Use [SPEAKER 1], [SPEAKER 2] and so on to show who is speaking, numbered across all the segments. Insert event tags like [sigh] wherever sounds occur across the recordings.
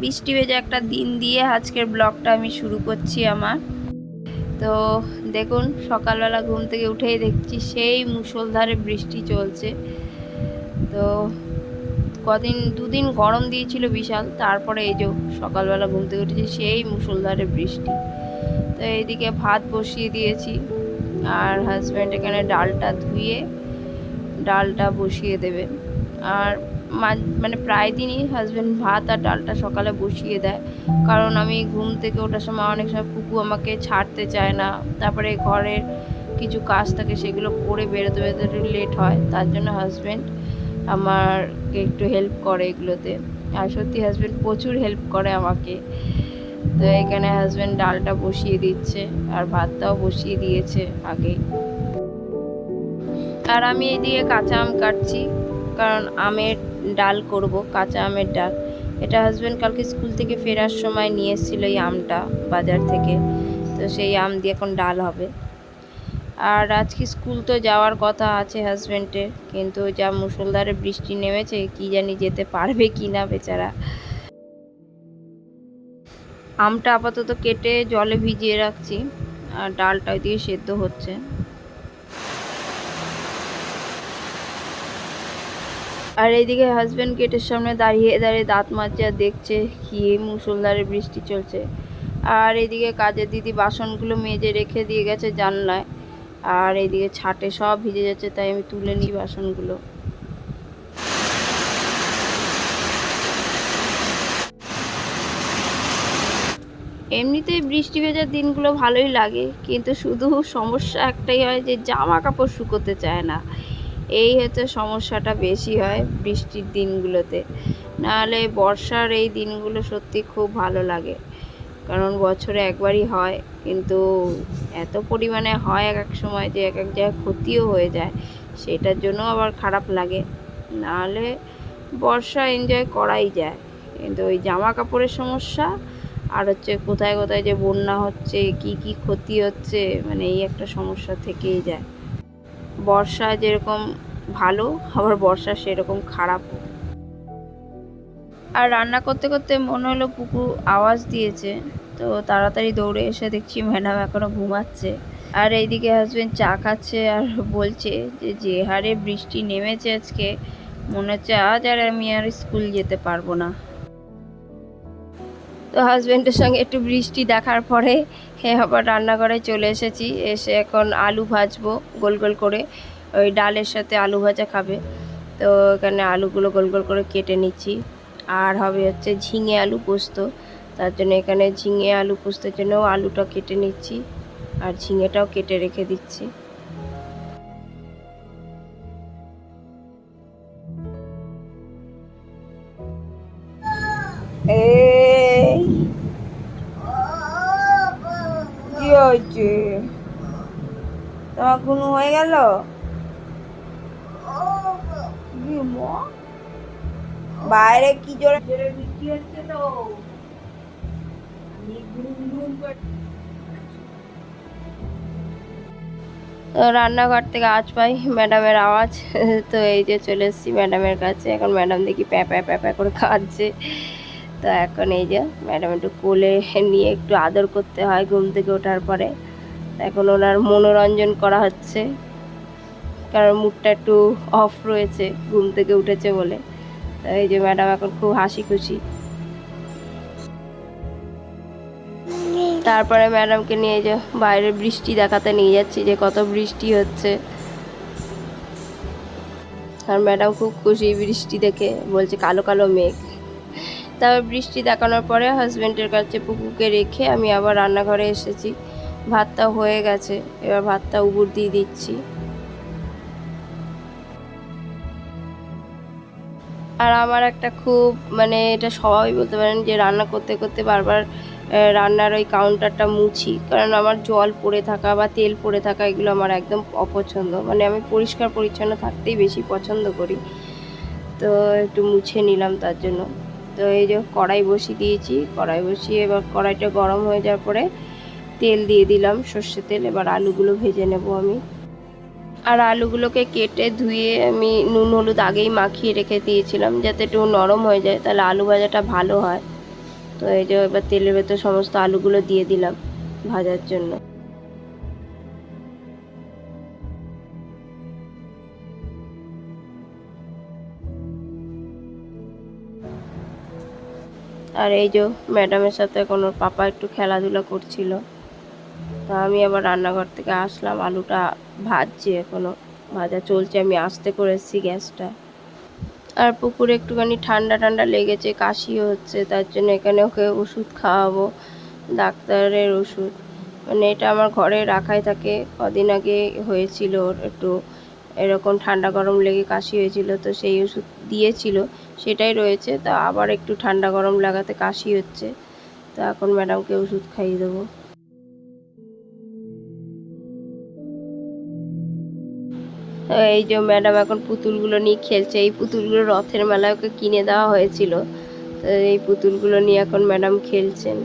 [SPEAKER 1] বৃষ্টি ভেজা একটা দিন দিয়ে আজকের ব্লগটা আমি শুরু করছি আমার। তো দেখুন, সকালবেলা ঘুম থেকে উঠেই দেখছি সেই মুষলধারে বৃষ্টি চলছে। তো কদিন, দুদিন গরম দিয়েছিল বিশাল, তারপরে এই যে সকালবেলা ঘুম থেকে উঠেছি সেই মুষলধারে বৃষ্টি। তো এইদিকে ভাত বসিয়ে দিয়েছি, আর হাজব্যান্ড এখানে ডালটা ধুয়ে, ডালটা বসিয়ে দেবে। আর মানে প্রায় দিনই হাজব্যান্ড ভাত আর ডালটা সকালে বসিয়ে দেয়। কারণ আমি ঘুম থেকে ওঠার সময় অনেক সময় কুকু আমাকে ছাড়তে চায় না। তারপরে ঘরের কিছু কাজ থাকে সেগুলো করে বেরোতে বেরোতে লেট হয়। তার জন্য হাজব্যান্ড আমারকে একটু হেল্প করে এগুলোতে। আর সত্যি হাজব্যান্ড প্রচুর হেল্প করে আমাকে। তো এখানে হাজব্যান্ড ডালটা বসিয়ে দিচ্ছে আর ভাতটাও বসিয়ে দিয়েছে আগেই আর আমি এদিকে কাঁচা আম কাটছি। কারণ আমের ডাল করব, কাঁচা আমের ডাল। এটা হাজব্যান্ড কালকে স্কুল থেকে ফেরার সময় নিয়ে এসেছিল এই আমটা বাজার থেকে। তো সেই আম দিয়ে এখন ডাল হবে। আর আজকে স্কুল তো যাওয়ার কথা আছে হাজব্যান্ডের কিন্তু যা মুষলধারে বৃষ্টি নেমেছে, কি জানি যেতে পারবে কি না বেচারা। আমটা আপাতত কেটে জলে ভিজিয়ে রাখছি, আর ডালটা দিয়ে সেদ্ধ হচ্ছে। আর এইদিকে হাজব্যান্ড গেটের সামনে দাঁড়িয়ে দাঁড়িয়ে দাঁত আর দেখছে কি মুসলধারে বৃষ্টি চলছে। আর এইদিকে কাজের দিদি বাসনগুলো মেজে রেখে দিয়ে গেছে জানলায়। আর এইদিকে ছাটে সব ভিজে যাচ্ছে, তাই আমি তুলে নিই বাসনগুলো। এমনিতেই বৃষ্টি ভেজার দিনগুলো ভালোই লাগে, কিন্তু শুধু সমস্যা একটাই হয় যে জামা কাপড় শুকোতে চায় না। এই হচ্ছে সমস্যাটা বেশি হয় বৃষ্টির দিনগুলোতে। নাহলে বর্ষার এই দিনগুলো সত্যি খুব ভালো লাগে। কারণ বছরে একবারই হয়, কিন্তু এত পরিমাণে হয় এক এক সময় যে এক এক জায়গায় ক্ষতিও হয়ে যায়, সেটার জন্য আবার খারাপ লাগে। নাহলে বর্ষা এনজয় করাই যায়। কিন্তু ওই জামা কাপড়ের সমস্যা, আর হচ্ছে কোথায় কোথায় যে বন্যা হচ্ছে, কি কি ক্ষতি হচ্ছে মানে এই একটা সমস্যা থেকেই যায়। বর্ষা যেরকম ভালো, আবার বর্ষা সেরকম খারাপও আর রান্না করতে করতে মনে হলো পুকু আওয়াজ দিয়েছে, তো তাড়াতাড়ি দৌড়ে এসে দেখছি ম্যাডাম এখনও ঘুমাচ্ছে। আর এইদিকে হাজবেন্ড চা খাচ্ছে আর বলছে যে যে হারে বৃষ্টি নেমেছে আজকে, মনে হচ্ছে আজ আর আমি আর স্কুল যেতে পারব না। তো হাজব্যান্ডের সঙ্গে একটু বৃষ্টি দেখার পরে হে আবার রান্নাঘরে চলে এসেছি। এসে এখন আলু ভাজবো গোল গোল করে। ওই ডালের সাথে আলু ভাজা খাবে। তো এখানে আলুগুলো গোল গোল করে কেটে নিচ্ছি। আর হবে হচ্ছে ঝিঙে আলু পোস্ত। তার জন্য এখানে ঝিঙে আলু পোস্তের জন্য আলুটা কেটে নিচ্ছি। আর ঝিঙেটাও কেটে রেখে দিচ্ছি। এই কি হয়েছে? তোমার ঘুম হয়ে গেল? বাইরে কি জোরে বৃষ্টি হচ্ছে তো রান্নাঘর থেকে আওয়াজ পাই ম্যাডামের আওয়াজ। [laughs] তো এই যে চলে এসেছি ম্যাডামের কাছে। এখন ম্যাডাম দেখি প্যাঁ প্যাঁ প্যাঁ প্যাঁ করে খাচ্ছে। তো এখন এই যে ম্যাডাম একটু কোলে নিয়ে একটু আদর করতে হয় ঘুম থেকে ওঠার পরে। এখন ওনার মনোরঞ্জন করা হচ্ছে। কারণ মুডটা একটু অফ রয়েছে, ঘুম থেকে উঠেছে বলে। তো এই যে ম্যাডাম এখন খুব হাসি খুশি। তারপরে ম্যাডামকে নিয়ে যে বাইরে বৃষ্টি দেখাতে নিয়ে যাচ্ছি যে কত বৃষ্টি হচ্ছে। আর ম্যাডাম খুব খুশি বৃষ্টি দেখে, বলছে কালো কালো মেঘ। তারপর বৃষ্টি দেখানোর পরে হাজব্যান্ডের কাছে পুকুকে রেখে আমি আবার রান্নাঘরে এসেছি। ভাতটা হয়ে গেছে, এবার ভাতটা উবুর দিয়ে দিচ্ছি। আর আমার একটা খুব মানে এটা সবাই বলতে পারেন যে রান্না করতে করতে বারবার রান্নার ওই কাউন্টারটা মুছি। কারণ আমার জল পড়ে থাকা বা তেল পড়ে থাকা এগুলো আমার একদম অপছন্দ। মানে আমি পরিষ্কার পরিচ্ছন্ন থাকতেই বেশি পছন্দ করি। তো একটু মুছে নিলাম তার জন্য। তো এই যে কড়াই বসিয়ে দিয়েছি, কড়াই বসিয়ে এবার কড়াইটা গরম হয়ে যাওয়ার পরে তেল দিয়ে দিলাম সর্ষে তেল, এবার আলুগুলো ভেজে নেব আমি। আর আলুগুলোকে কেটে ধুয়ে আমি নুন, হলুদ আগেই মাখিয়ে রেখে দিয়েছিলাম যাতে একটু নরম হয়ে যায়, তাহলে আলু ভাজাটা ভালো হয়। তো এই যে এবার তেলের ভেতর সমস্ত আলুগুলো দিয়ে দিলাম ভাজার জন্য। আর এই যে ম্যাডামের সাথে ওর পাপা একটু খেলাধুলা করছিল, তা আমি আবার রান্নাঘর থেকে আসলাম, আলুটা ভাজছে এখনও, ভাজা চলছে, আমি আস্তে করে এসেছি গ্যাসটা। আর পুকুরে একটুখানি ঠান্ডা ঠান্ডা লেগেছে, কাশিও হচ্ছে, তার জন্য এখানে ওকে ওষুধ খাওয়াবো, ডাক্তারের ওষুধ। মানে এটা আমার ঘরে রাখাই থাকে, কদিন আগে হয়েছিল একটু এরকম ঠান্ডা গরম লেগে কাশি হয়েছিল, তো সেই ওষুধ দিয়েছিল, সেটাই রয়েছে। তা আবার একটু ঠান্ডা গরম লাগাতে কাশি হচ্ছে, তো এখন ম্যাডামকে ওষুধ খাইয়ে দেবো। এই যে ম্যাডাম এখন পুতুলগুলো নিয়ে খেলছে, এই পুতুলগুলো রথের মেলায় ওকে কিনে দেওয়া হয়েছিল, তো এই পুতুলগুলো নিয়ে এখন ম্যাডাম খেলছেন।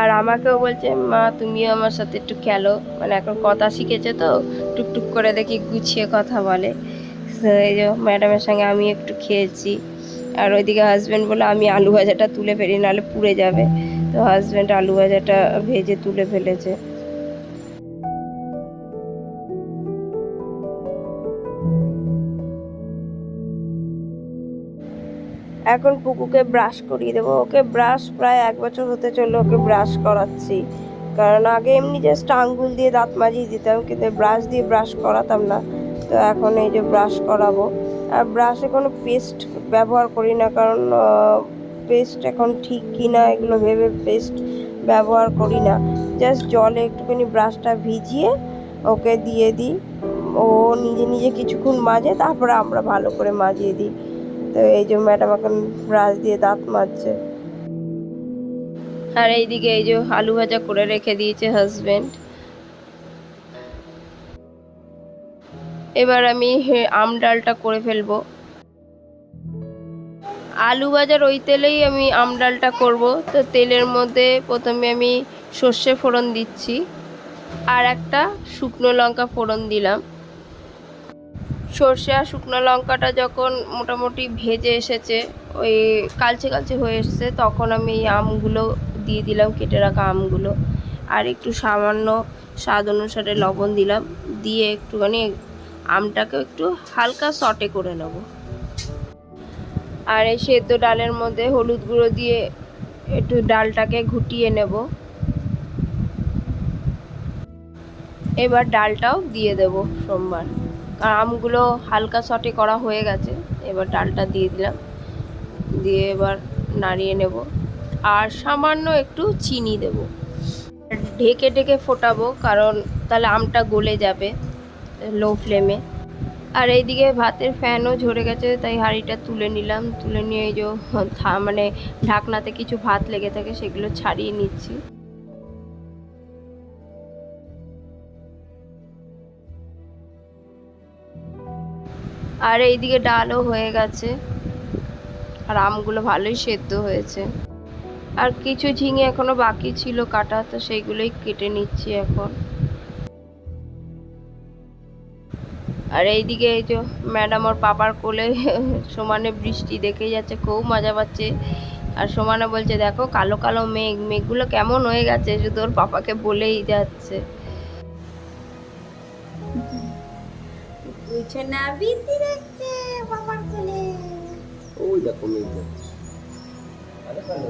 [SPEAKER 1] আর আমাকেও বলছে, মা, তুমিও আমার সাথে একটু খেলো। মানে এখন কথা শিখেছে তো, টুকটুক করে দেখি গুছিয়ে কথা বলে। এই যে ম্যাডামের সঙ্গে আমি একটু খেয়েছি। আর ওইদিকে হাজব্যান্ড বলে আমি আলু ভাজাটা তুলে ফেলি, নাহলে পুড়ে যাবে। তো হাজব্যান্ড আলু ভাজাটা ভেজে তুলে ফেলেছে। এখন পুকুকে ব্রাশ করিয়ে দেবো। ওকে ব্রাশ প্রায় এক বছর হতে চলল ওকে ব্রাশ করাচ্ছি। কারণ আগে এমনি জাস্ট আঙ্গুল দিয়ে দাঁত মাজিয়ে দিতাম, কিন্তু ব্রাশ দিয়ে ব্রাশ করাতাম না। তো এখন এই যে ব্রাশ করাবো। আর ব্রাশে কোনো পেস্ট ব্যবহার করি না, কারণ পেস্ট এখন ঠিক কি না এগুলো ভেবে পেস্ট ব্যবহার করি না। জাস্ট জলে একটুখানি ব্রাশটা ভিজিয়ে ওকে দিয়ে দিই। ও নিজে নিজে কিছুক্ষণ মাজে তারপরে আমরা ভালো করে মাজিয়ে দিই। তো এই যে ম্যাডাম এখন ব্রাশ দিয়ে দাঁত মাজছে। আর এইদিকে এই যে আলু ভাজা করে রেখে দিয়েছে হাজবেন্ড এবার আমি আম ডালটা করে ফেলব। আলু ভাজার ওই তেলেই আমি আম ডালটা করব। তো তেলের মধ্যে প্রথমে আমি সর্ষে ফোড়ন দিচ্ছি। আর একটা শুকনো লঙ্কা ফোড়ন দিলাম। সর্ষে আর শুকনো লঙ্কাটা যখন মোটামুটি ভেজে এসেছে, ওই কালচে কালচে হয়ে এসেছে, তখন আমি এই আমগুলো দিয়ে দিলাম, কেটে রাখা আমগুলো। আর একটু সামান্য স্বাদ অনুসারে লবণ দিলাম, দিয়ে একটুখানি আমটাকে একটু হালকা সটে করে নেব। আর এই সেদ্ধ ডালের মধ্যে হলুদ গুঁড়ো দিয়ে একটু ডালটাকে ঘুটিয়ে নেব। এবার ডালটাও দিয়ে দেব সোমবার। আমগুলো হালকা শটে করা হয়ে গেছে। এবার ডালটা দিয়ে দিলাম। দিয়ে এবার নাড়িয়ে নেব। আর সামান্য একটু চিনি দেব। ঢেকে ঢেকে ফোটাবো, কারণ তাহলে আমটা গলে যাবে লো ফ্লেমে আর এইদিকে ভাতের ফ্যানও ঝরে গেছে, তাই হাঁড়িটা তুলে নিলাম। তুলে নিয়ে যে থা- মানে ঢাকনাতে কিছু ভাত লেগে থাকে, সেগুলো ছাড়িয়ে নিচ্ছি। আর এইদিকে ডালও হয়ে গেছে। আর আমগুলো ভালোই সেদ্ধ হয়েছে। আর কিছু ঝিঙে এখনও বাকি ছিল কাটা, তো সেইগুলোই কেটে নিচ্ছি এখন। আর এইদিকে এই যে ম্যাডাম ওর পাপার কোলে [laughs] সমানে বৃষ্টি দেখেই যাচ্ছে, খুব মজা পাচ্ছে। আর সমানে বলছে, দেখো, কালো কালো মেঘ, মেঘগুলো কেমন হয়ে গেছে? শুধু ওর পাপাকে বলেই যাচ্ছে।
[SPEAKER 2] বিছানা বৃদ্ধি রাখছে বাবার কোলে।
[SPEAKER 3] ওই দেখো মেঘ যাচ্ছে আরে ভালো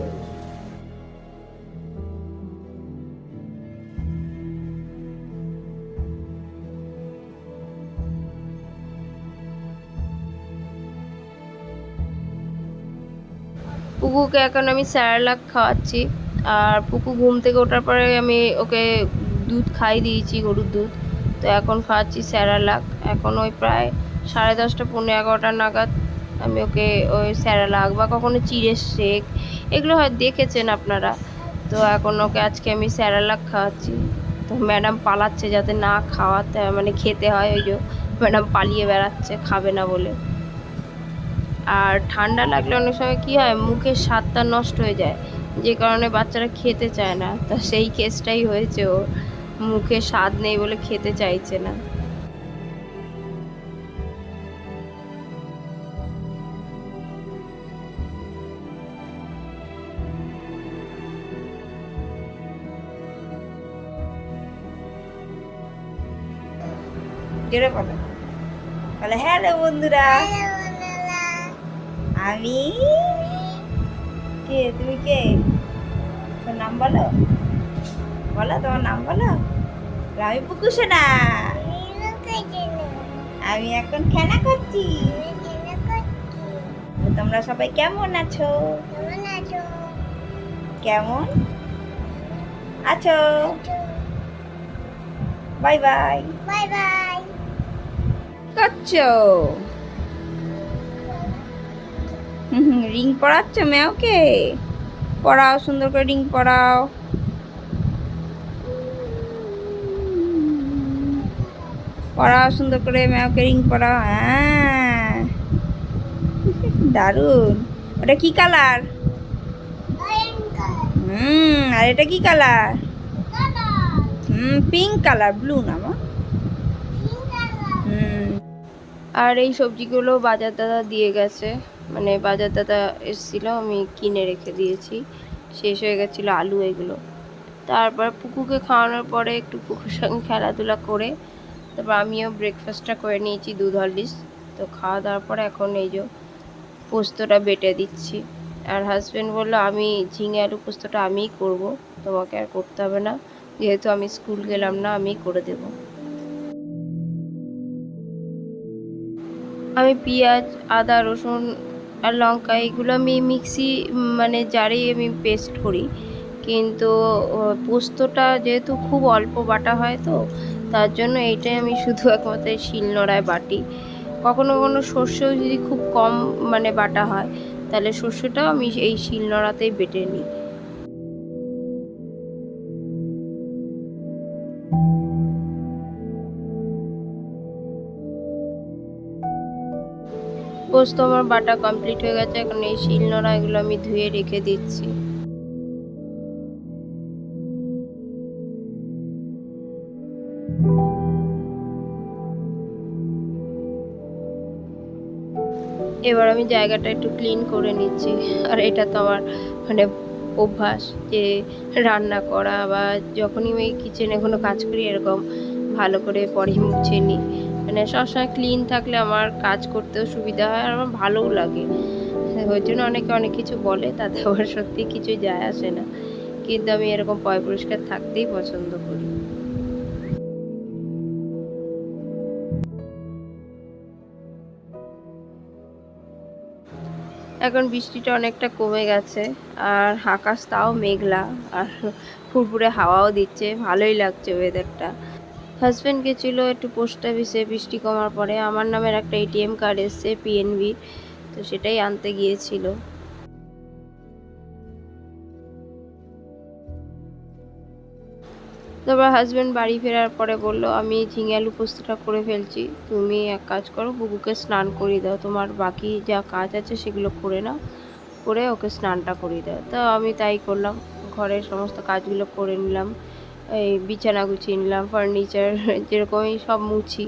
[SPEAKER 1] পুকুকে এখন আমি স্যারালাক খাওয়াচ্ছি। আর পুকু ঘুম থেকে ওঠার পরে আমি ওকে দুধ খাই দিয়েছি গরুর দুধ। তো এখন খাওয়াচ্ছি স্যারালাক। এখন ওই প্রায় সাড়ে দশটা পনেরো এগারোটা নাগাদ আমি ওকে ওই স্যারালাক বা কখনো চিড়ের শেক এগুলো হয় দেখেছেন আপনারা। তো এখন ওকে আজকে আমি স্যারালাক খাওয়াচ্ছি। তো ম্যাডাম পালাচ্ছে যাতে না খাওয়াতে মানে খেতে হয়, ওই যে ম্যাডাম পালিয়ে বেড়াচ্ছে, খাবে না বলে। আর ঠান্ডা লাগলে অনেক সময় কী হয়, মুখের স্বাদটা নষ্ট হয়ে যায়। যে কারণে বাচ্চারা খেতে চায় না। তা সেই কেসটাই হয়েছে ওর। মুখে স্বাদ নেই বলে খেতে চাইছে না। জোরে বলো। বলে হ্যালো বন্ধুরা। আমি কে? তুমি কে? তোর নাম বলো। বলো তোমার নাম বলো, আমি পুকুসে না আমি এখন খেলা করছি। তোমরা সবাই কেমন আছো? কেমন? আছো? Bye bye.
[SPEAKER 2] বাই বাই
[SPEAKER 1] করছ রিং পড়াচ্ছ মেয়েকে পড়াও সুন্দর করে রিং পড়াও পড়াও সুন্দর করে মেয়েকে রিং পড়াও হ্যাঁ। দারুণ। ওটা কি কালার? হুম, আর এটা কি কালার? হুম, পিঙ্ক কালার, ব্লু না, মা? হুম। আর এই সবজিগুলো বাজার দাদা দিয়ে গেছে। মানে বাজার দাদা এসেছিল, আমি কিনে রেখে দিয়েছি। শেষ হয়ে গেছিল আলু এগুলো। তারপর পুকুকে খাওয়ানোর পরে একটু পুকুর সঙ্গে খেলাধুলা করে তারপর আমিও ব্রেকফাস্টটা করে নিয়েছি, দুধ হরলিক্স তো খাওয়া দাওয়ার পরে এখন এই যে পোস্তটা বেটে দিচ্ছি। আর হাজব্যান্ড বলল, আমি ঝিঙে আলু পোস্তটা আমিই করব, তোমাকে আর করতে হবে না। যেহেতু আমি স্কুল গেলাম না, আমিই করে দেবো। আমি পেঁয়াজ, আদা, রসুন আর লঙ্কা এগুলো আমি মিক্সি মানে জারেই আমি পেস্ট করি। কিন্তু পোস্তটা যেহেতু খুব অল্প বাটা হয় তো তার জন্য এইটাই আমি শুধু একমাত্র শিলনোড়ায় বাটি। কখনো কখনো সর্ষেও যদি খুব কম মানে বাটা হয়, তাহলে সর্ষেটাও আমি এই শিলনোড়াতেই বেটে নিই। পোস্ত আমার বাটা কমপ্লিট হয়ে গেছে, এখন এই শিলনোড়া এগুলো আমি ধুয়ে রেখে দিচ্ছি। এবার আমি জায়গাটা একটু ক্লিন করে নিচ্ছি। আর এটা তো আমার মানে অভ্যাস যে রান্না করা বা যখনই আমি কিচেনে কোনো কাজ করি, এরকম ভালো করে পরে মুছে নিই। মানে সবসময় ক্লিন থাকলে আমার কাজ করতেও সুবিধা হয় আর আমার ভালোও লাগে। ওই জন্য অনেকে অনেক কিছু বলে, তাতে আমার সত্যি কিছু যায় আসে না। কিন্তু আমি এরকম পয় পরিষ্কার থাকতেই পছন্দ করি। এখন বৃষ্টিটা অনেকটা কমে গেছে, আর আকাশ তাও মেঘলা, আর ফুরফুরে হাওয়াও দিচ্ছে, ভালোই লাগছে ওয়েদারটা হাজব্যান্ড গেছিল একটু পোস্ট অফিসে বৃষ্টি কমার পরে, আমার নামের একটা এটিএম কার্ড এসছে পিএনবি তো সেটাই আনতে গিয়েছিল। তারপর হাজব্যান্ড বাড়ি ফেরার পরে বলল, আমি ঝিঙে আলু পোস্তটা করে ফেলছি। তুমি এক কাজ করো বুকুকে স্নান করিয়ে দাও। তোমার বাকি যা কাজ আছে সেগুলো করে নাও, করে ওকে স্নানটা করিয়ে দাও। তো আমি তাই করলাম। ঘরের সমস্ত কাজগুলো করে নিলাম, এই বিছানা গুছিয়ে নিলাম ফার্নিচার [laughs] যেরকমই সব মুছি,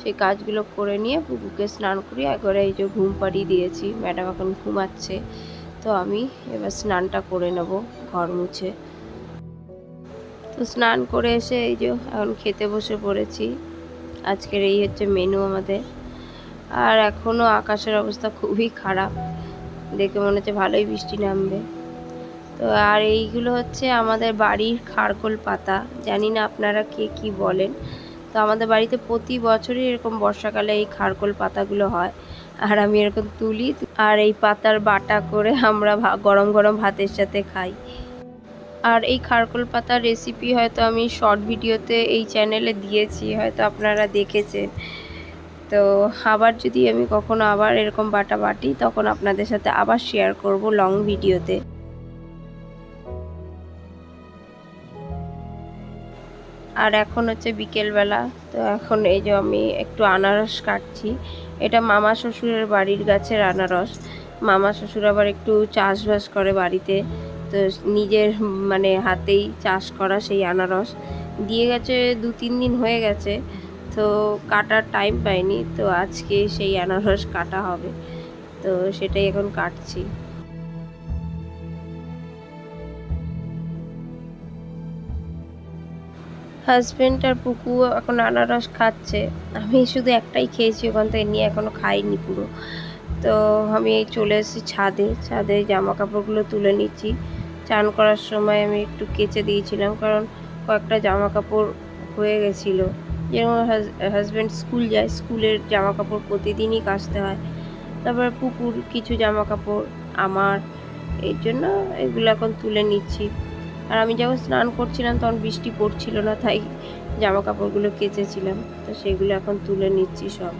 [SPEAKER 1] সেই কাজগুলো করে নিয়ে পুকুকে স্নান করিয়ে একবারে এই যে ঘুম পাড়িয়ে দিয়েছি। ম্যাডাম এখন ঘুমাচ্ছে। তো আমি এবার স্নানটা করে নেব ঘর মুছে। তো স্নান করে এসে এই যে এখন খেতে বসে পড়েছি। আজকের এই হচ্ছে মেনু আমাদের। আর এখনও আকাশের অবস্থা খুবই খারাপ। দেখে মনে হচ্ছে ভালোই বৃষ্টি নামবে। তো আর এইগুলো হচ্ছে আমাদের বাড়ির খারকোল পাতা। জানি না আপনারা কে কি বলেন। তো আমাদের বাড়িতে প্রতি বছরই এরকম বর্ষাকালে এই খারকোল পাতাগুলো হয়। আর আমি এরকম তুলি। আর এই পাতার বাটা করে আমরা গরম গরম ভাতের সাথে খাই। আর এই খারকোল পাতার রেসিপি হয়তো আমি শর্ট ভিডিওতে এই চ্যানেলে দিয়েছি, হয়তো আপনারা দেখেছেন। তো আবার যদি আমি কখনো আবার এরকম বাটা বাটি, তখন আপনাদের সাথে আবার শেয়ার করব লং ভিডিওতে আর এখন হচ্ছে বিকেলবেলা, তো এখন এই যে আমি একটু আনারস কাটছি। এটা মামা শ্বশুরের বাড়ির গাছের আনারস। মামা শ্বশুর আবার একটু চাষবাস করে বাড়িতে। তো নিজের মানে হাতেই চাষ করা সেই আনারস। দিয়ে গেছে দু তিন দিন হয়ে গেছে, তো কাটার টাইম পাইনি, তো আজকে সেই আনারস কাটা হবে। তো সেটাই এখন কাটছি। হাজব্যান্ড আর পুকু এখন আনারস খাচ্ছে। আমি শুধু একটাই খেয়েছি, ওখান থেকে নিয়ে এখনও খাইনি পুরো। তো আমি চলে এসেছি ছাদে। ছাদে জামা কাপড়গুলো তুলে নিচ্ছি। চান করার সময় আমি একটু কেচে দিয়েছিলাম, কারণ কয়েকটা জামা কাপড় হয়ে গেছিল। যেরকম হাজব্যান্ড স্কুল যায়, স্কুলের জামা কাপড় প্রতিদিনই কাচতে হয়। তারপর পুকুর, কিছু জামা কাপড় আমার, এই জন্য এগুলো এখন তুলে নিচ্ছি। আর আমি যখন স্নান করছিলাম তখন বৃষ্টি পড়ছিল না, তাই জামা কাপড়গুলো কেচেছিলাম। তো সেগুলো এখন তুলে নিচ্ছি সব।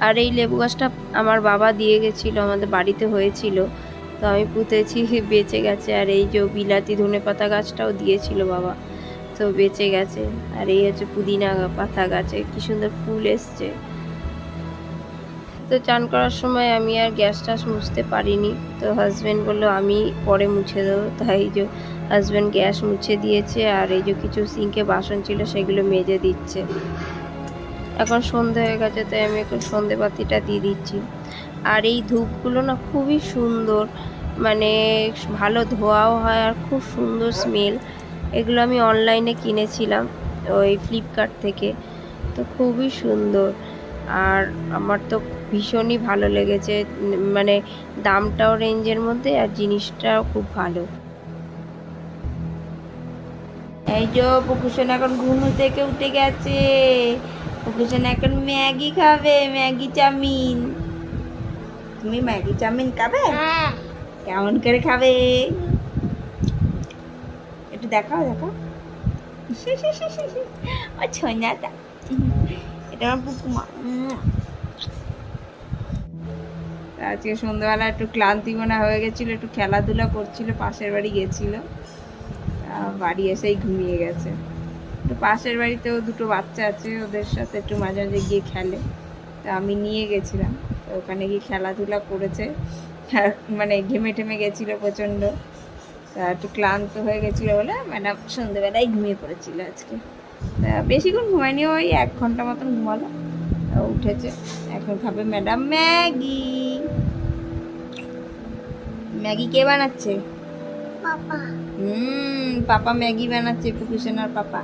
[SPEAKER 1] আর এই লেবু গাছটা আমার বাবা দিয়ে গেছিল, আমাদের বাড়িতে হয়েছিল। তো আমি পুঁতেছি, বেঁচে গেছে। আর এই যে বিলাতি ধনে পাতা গাছটাও দিয়েছিল বাবা। তো বেঁচে গেছে। আর এই হচ্ছে পুদিনা পাতা গাছে। কি সুন্দর ফুল এসছে। তো চান করার সময় আমি আর গ্যাস টাস মুছতে পারিনি। তো হাজব্যান্ড বলল, আমি পরে মুছে দেবো। তাই যে হাজব্যান্ড গ্যাস মুছে দিয়েছে। আর এই যে কিছু সিঙ্কে বাসন ছিল, সেগুলো মেজে দিচ্ছে। এখন সন্ধে হয়ে গেছে, তাই আমি একটু সন্ধে বাতিটা দিয়ে দিচ্ছি। আর এই ধূপগুলো না খুবই সুন্দর মানে ভালো ধোয়াও হয় আর খুব সুন্দর স্মেল এগুলো আমি অনলাইনে কিনেছিলাম, ওই ফ্লিপকার্ট থেকে। তো খুবই সুন্দর। আর আমার তো ভীষণই ভালো লেগেছে মানে দামটাও রেঞ্জের মধ্যে আর জিনিসটাও খুব ভালো। এই যে পুকুশন এখন ঘুম থেকে উঠে গেছে। পুকুশন এখন ম্যাগি খাবে ম্যাগি চাউমিন। তুমি ম্যাগি চাউমিন খাবে?
[SPEAKER 2] হ্যাঁ।
[SPEAKER 1] কেমন করে খাবে? একটু দেখাও দেখাও। ও ছোনাটা এটা আমার পুকুমা। আজকে সন্ধ্যাবেলা একটু ক্লান্তি মনে হয়ে গেছিল একটু খেলাধুলা করছিল পাশের বাড়ি গেছিল। বাড়ি এসেই ঘুমিয়ে গেছে। তো পাশের বাড়িতেও দুটো বাচ্চা আছে ওদের সাথে একটু মাঝে মাঝে গিয়ে খেলে। তা আমি নিয়ে গেছিলাম তো ওখানে গিয়ে খেলাধুলা করেছে। আর মানে ঘেমে টেমে গেছিল প্রচণ্ড। তা একটু ক্লান্ত হয়ে গেছিল বলে ম্যাডাম সন্ধ্যেবেলায় ঘুমিয়ে পড়েছিল আজকে। তা বেশিক্ষণ ঘুমায়নি ওই এক ঘণ্টা মতন ঘুমালো। উঠেছে এখন খাবে ম্যাডাম ম্যাগি। ম্যাগি কে বানাচ্ছে?
[SPEAKER 2] পাপা।
[SPEAKER 1] হুম পাপা ম্যাগি বানাচ্ছে পুকুসেনার পাপা।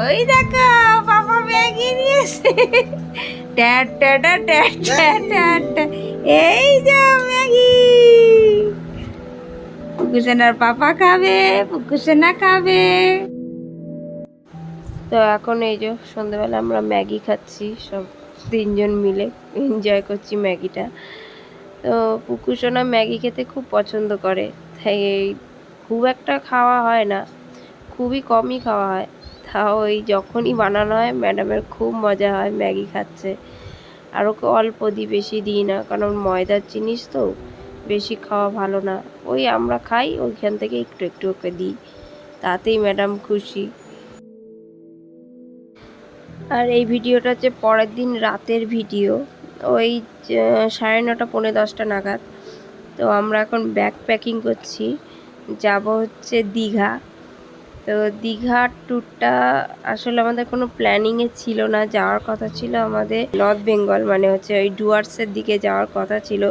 [SPEAKER 1] ওই দেখো, পাপা ম্যাগি নিয়েছে। ট্যাট, ট্যাটা, ট্যাট ট্যাট ট্যাট। এই যে ম্যাগি। পুকুসেনার পাপা খাবে পুকুসেনা খাবে। তো এখন এই যে সন্ধ্যেবেলা আমরা ম্যাগি খাচ্ছি, সব তিনজন মিলে এনজয় করছি ম্যাগিটা। তো পুকুসোনা ম্যাগি খেতে খুব পছন্দ করে, তাই খুব একটা খাওয়া হয় না। খুবই কমই খাওয়া হয়। তাও ওই যখনই বানানো হয়, ম্যাডামের খুব মজা হয়, ম্যাগি খাচ্ছে। আর ওকে অল্প দিই বেশি দিই না, কারণ ময়দার জিনিস তো, বেশি খাওয়া ভালো না। ওই আমরা খাই, ওইখান থেকে একটু একটু ওকে দিই। তাতেই ম্যাডাম খুশি। আর এই ভিডিওটা হচ্ছে পরের দিন রাতের ভিডিও। ওই সাড়ে নটা, পৌনে দশটা নাগাদ। তো আমরা এখন ব্যাগ প্যাকিং করছি। যাব হচ্ছে দীঘা। তো দীঘার ট্যুরটা আসলে আমাদের কোনো প্ল্যানিংয়ে ছিল না, যাওয়ার কথা ছিল আমাদের নর্থ বেঙ্গল মানে হচ্ছে ওই ডুয়ার্সের দিকে যাওয়ার কথা ছিল।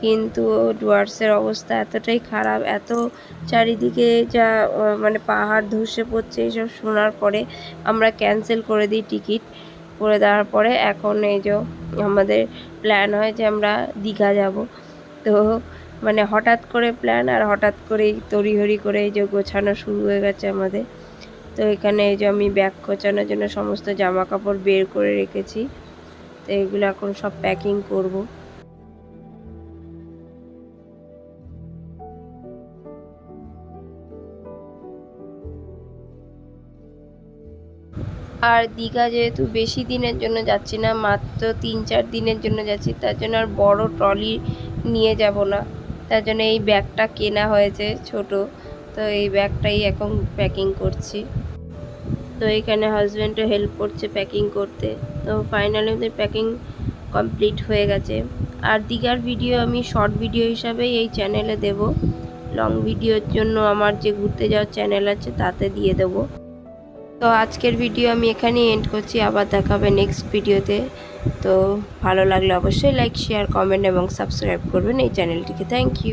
[SPEAKER 1] কিন্তু ডুয়ার্সের অবস্থা এতটাই খারাপ, এত চারিদিকে যা মানে পাহাড় ধসে পড়ছে এইসব শোনার পরে আমরা ক্যান্সেল করে দিই টিকিট করে দেওয়ার পরে এখন এই যে আমাদের প্ল্যান হয় যে আমরা দীঘা যাব। তো মানে হঠাৎ করে প্ল্যান আর হঠাৎ করেই তড়িহড়ি করে এই যে গোছানো শুরু হয়ে গেছে আমাদের। তো এখানে এই যে আমি ব্যাগ গোছানোর জন্য সমস্ত জামা কাপড় বের করে রেখেছি। তো এগুলো এখন সব প্যাকিং করব। আর দীঘা যেহেতু বেশি দিনের জন্য যাচ্ছি না, মাত্র তিন চার দিনের জন্য যাচ্ছি, তার জন্য আর বড় ট্রলি নিয়ে যাব না। তার জন্য এই ব্যাগটা কেনা হয়েছে ছোট। তো এই ব্যাগটাই এখন প্যাকিং করছি। তো এখানে হাজব্যান্ডও হেল্প করছে প্যাকিং করতে। তো ফাইনালি ওদের প্যাকিং কমপ্লিট হয়ে গেছে। আর দীঘার ভিডিও আমি শর্ট ভিডিও হিসাবেই এই চ্যানেলে দেব। লং ভিডিওর জন্য আমার যে ঘুরতে যাওয়ার চ্যানেল আছে তাতে দিয়ে দেবো। তো আজকের ভিডিও আমি এখানেই এন্ড করছি। আবার দেখা হবে নেক্সট ভিডিওতে তো ভালো লাগলে অবশ্যই লাইক শেয়ার কমেন্ট এবং সাবস্ক্রাইব করবেন এই চ্যানেলটিকে থ্যাংক ইউ